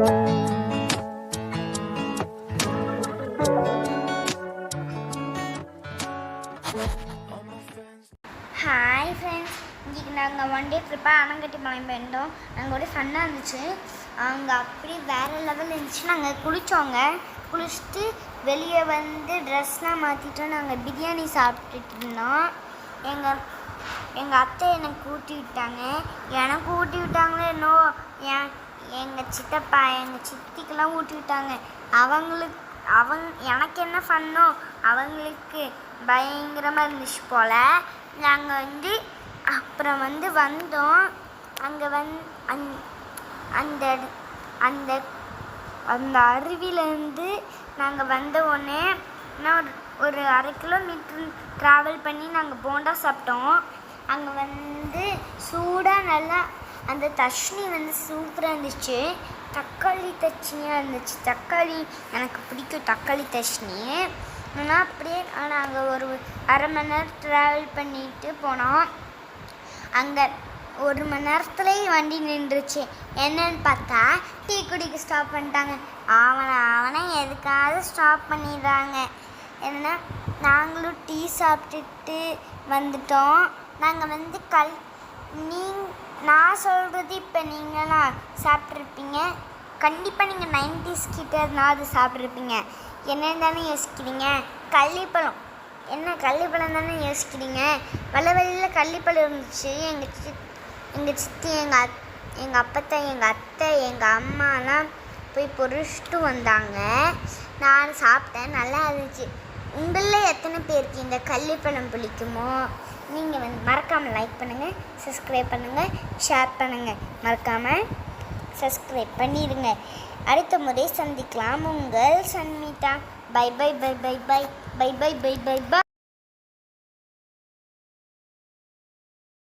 Hi friends இன்றைக்கி நாங்கள் one day ட்ரிப்பாக அணங்கட்டி மலை போயிருந்தோம். அங்கே ஒரு ஃபன்னாக இருந்துச்சு. அங்கே அப்படி வேறு லெவல் இருந்துச்சு. நாங்கள் குளித்தோங்க குளிச்சுட்டு வெளியே வந்து ட்ரெஸ்லாம் மாற்றிட்டோம் நாங்கள் பிரியாணி சாப்பிட்டுட்டு இருந்தோம். எங்கள் எங்கள் அத்தை எனக்கு கூட்டி விட்டாங்க. எனக்கு ஊட்டி விட்டாங்க எங்கள் சித்தப்பா எங்கள் சித்திக்கெல்லாம் ஊட்டி விட்டாங்க அவங்களுக்கு அவங்க எனக்கு என்ன ஃபன்னோ அவங்களுக்கு பயங்கரமாக இருந்துச்சு போல். நாங்கள் வந்து அப்புறம் வந்து வந்தோம். அங்கே வந் அந் அந்த அந்த அந்த அருவியிலேருந்து நாங்கள் வந்த உடனே நான் ஒரு ஒரு அரை கிலோமீட்டர் ட்ராவல் பண்ணி நாங்கள் போண்டா சாப்பிட்டோம். அங்கே வந்து சூடாக நல்லா அந்த தஷ்ணி வந்து சூப்பராக இருந்துச்சு. தக்காளி தட்சணியாக இருந்துச்சு. தக்காளி எனக்கு பிடிக்கும். தக்காளி தஷ்ணி ஆனால் அப்படியே நாங்கள் ஒரு அரை மணி நேரம் ட்ராவல் பண்ணிட்டு போனோம். அங்கே ஒரு மணி நேரத்துலேயே வண்டி நின்றுச்சு. என்னன்னு பார்த்தா டீ குடிக்க ஸ்டாப் பண்ணிட்டாங்க. அவனை அவனை எதுக்காவது ஸ்டாப் பண்ணிடுறாங்க. என்னன்னா நாங்களும் டீ சாப்பிட்டுட்டு வந்துட்டோம். நாங்கள் வந்து கல் நீ நான் சொல்கிறது இப்போ நீங்களாம் சாப்பிட்ருப்பீங்க கண்டிப்பாக நீங்கள் நைன்டிஸ் கிட்ட அது சாப்பிட்ருப்பீங்க என்னன்னு தானே யோசிக்கிறீங்க. கள்ளிப்பழம். என்ன கள்ளிப்பழம் தானே யோசிக்கிறீங்க? வெள்ளை வழியில் கள்ளிப்பழம் இருந்துச்சு. எங்கள் சி எங்கள் சித்தி எங்கள் அத் எங்கள் அப்பத்தை எங்கள் அத்தை எங்கள் அம்மாலாம் போய் பொறிச்சிட்டு வந்தாங்க. நான் சாப்பிட்டேன். நல்லா இருந்துச்சு. உங்களில் எத்தனை பேருக்கு இந்த கள்ளிப்பழம் பிடிக்குமோ? நீங்கள் வந்து மறக்காமல் லைக் பண்ணுங்கள் சப்ஸ்கிரைப் பண்ணுங்கள் ஷேர் பண்ணுங்கள் மறக்காமல் சப்ஸ்கிரைப் பண்ணிடுங்க. அடுத்த முறை சந்திக்கலாம். உங்கள் Sanmitha. Bye bye bye bye bye bye bye bye bye bye